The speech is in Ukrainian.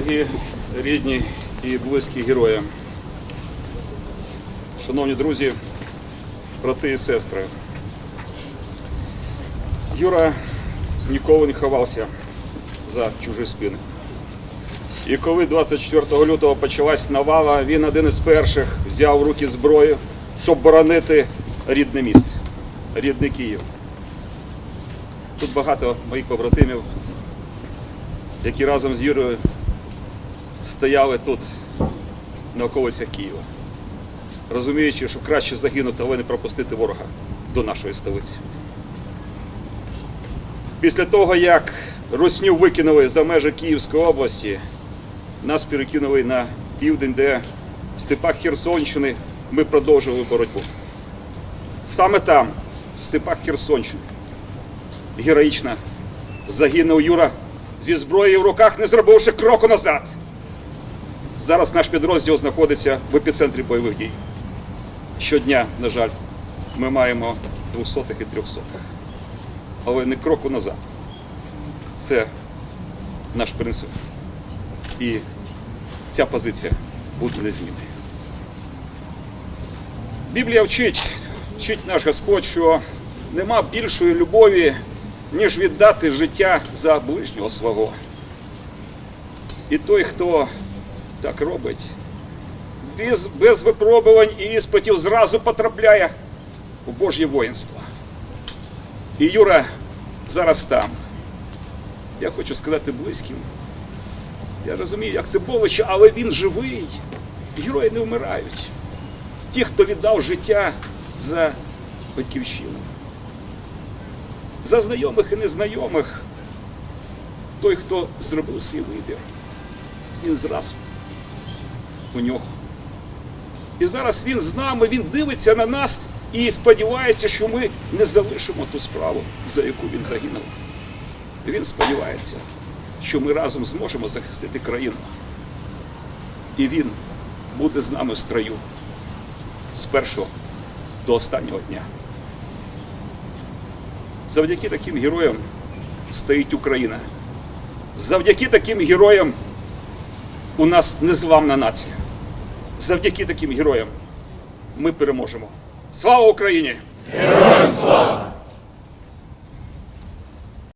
Дорогі рідні і близькі герої, шановні друзі, брати і сестри, Юра ніколи не ховався за чужі спини. І коли 24 лютого почалась навала, він один із перших взяв в руки зброю, щоб боронити рідне місто, рідний Київ. Тут багато моїх побратимів, які разом з Юрою стояли тут на околицях Києва, розуміючи, що краще загинути, але не пропустити ворога до нашої столиці. Після того, як Русню викинули за межі Київської області, нас перекинули на південь, де в степах Херсонщини ми продовжували боротьбу. Саме там, в степах Херсонщини, героїчно загинув Юра зі зброєю в руках, не зробивши кроку назад. Зараз наш підрозділ знаходиться в епіцентрі бойових дій. Щодня, на жаль, ми маємо 200 і 300 але не кроку назад. Це наш принцип. І ця позиція буде незмінною. Біблія вчить, вчить наш Господь, що нема більшої любові, ніж віддати життя за ближнього свого. І той, хто так робить, без, без випробувань і іспитів зразу потрапляє у Божє воїнство. І Юра зараз там. Я хочу сказати близьким. Я розумію, як це боляче, але він живий. Герої не вмирають. Ті, хто віддав життя за батьківщину. За знайомих і незнайомих. Той, хто зробив свій вибір. Він зраз у нього. І зараз він з нами, він дивиться на нас і сподівається, що ми не залишимо ту справу, за яку він загинув. Він сподівається, що ми разом зможемо захистити країну. І він буде з нами в строю з першого до останнього дня. Завдяки таким героям стоїть Україна. Завдяки таким героям у нас незламна нація. Завдяки таким героям ми переможемо. Слава Україні! Героям слава!